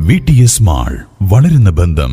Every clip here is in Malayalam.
വി ടി എസ് മാൾ വളരുന്ന ബന്ധം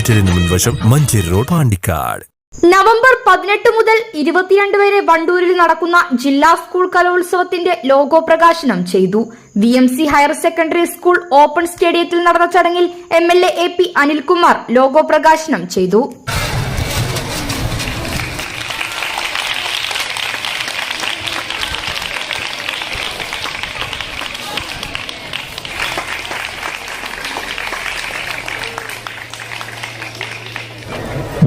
ഹോസ്പിറ്റലിന് മുൻവശം മഞ്ചേരി റോഡ് പാണ്ടിക്കാട്. നവംബർ പതിനെട്ട് മുതൽ ഇരുപത്തിരണ്ട് വരെ വണ്ടൂരിൽ നടക്കുന്ന ജില്ലാ സ്കൂൾ കലോത്സവത്തിന്റെ ലോഗോ പ്രകാശനം ചെയ്തു. V M C higher secondary school open സ്റ്റേഡിയത്തിൽ നടന്ന ചടങ്ങിൽ M L A P Anilkumar logo പ്രകാശനം ചെയ്തു.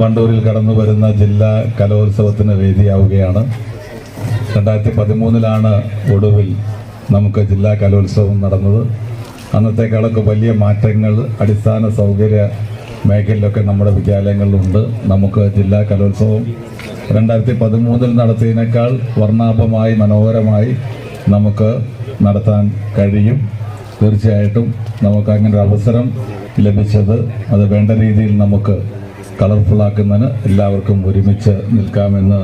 വണ്ടൂരിൽ കടന്നു വരുന്ന ജില്ലാ കലോത്സവത്തിന് വേദിയാവുകയാണ്. രണ്ടായിരത്തി പതിമൂന്നിലാണ് ഒടുവിൽ നമുക്ക് ജില്ലാ കലോത്സവം നടന്നത്. കാലത്ത് വലിയ മാറ്റങ്ങൾ അടിസ്ഥാന സൗകര്യ മേഖലയിലൊക്കെ നമ്മുടെ വിദ്യാലയങ്ങളിലുണ്ട്. നമുക്ക് ജില്ലാ കലോത്സവം രണ്ടായിരത്തി പതിമൂന്നിൽ നടത്തിയതിനേക്കാൾ വർണാഭമായി മനോഹരമായി നമുക്ക് നടത്താൻ കഴിയും. തീർച്ചയായിട്ടും നമുക്ക് അങ്ങനെ ഒരു അവസരം ലഭിച്ചത് അത് വേണ്ട രീതിയിൽ നമുക്ക് കളർഫുൾ ആക്കുന്നതിന് എല്ലാവർക്കും ഒരുമിച്ച് നിൽക്കാമെന്ന്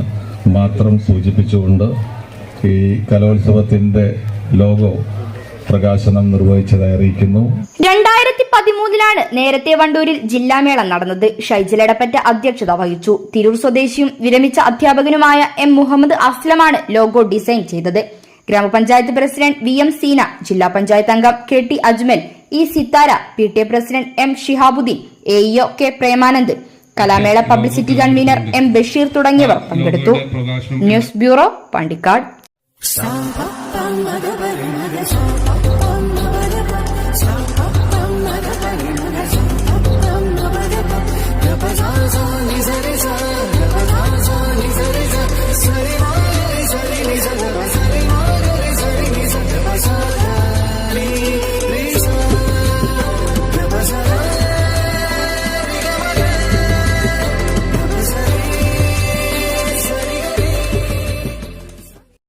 മാത്രം സൂചിപ്പിച്ചുകൊണ്ട് ഈ കലോത്സവത്തിന്റെ ലോഗോ പ്രകാശനം നിർവഹിച്ചതായി അറിയിക്കുന്നു. രണ്ടായിരത്തി പതിമൂന്നിലാണ് നേരത്തെ വണ്ടൂരിൽ ജില്ലാമേള നടന്നത്. ഷൈജലടപ്പറ്റ അധ്യക്ഷത വഹിച്ചു. തിരൂർ സ്വദേശിയും വിരമിച്ച അധ്യാപകനുമായ എം മുഹമ്മദ് അസ്ലമാണ് ലോഗോ ഡിസൈൻ ചെയ്തത്. ഗ്രാമപഞ്ചായത്ത് പ്രസിഡന്റ് വി എം സീന ജില്ലാ പഞ്ചായത്ത് അംഗം K T Ajmal E Sithara P T A president M Shihabuddin A EO K Premanand കലാമേള publicity convener M Basheer തുടങ്ങിയവർ പങ്കെടുത്തു. News bureau Pandikkad.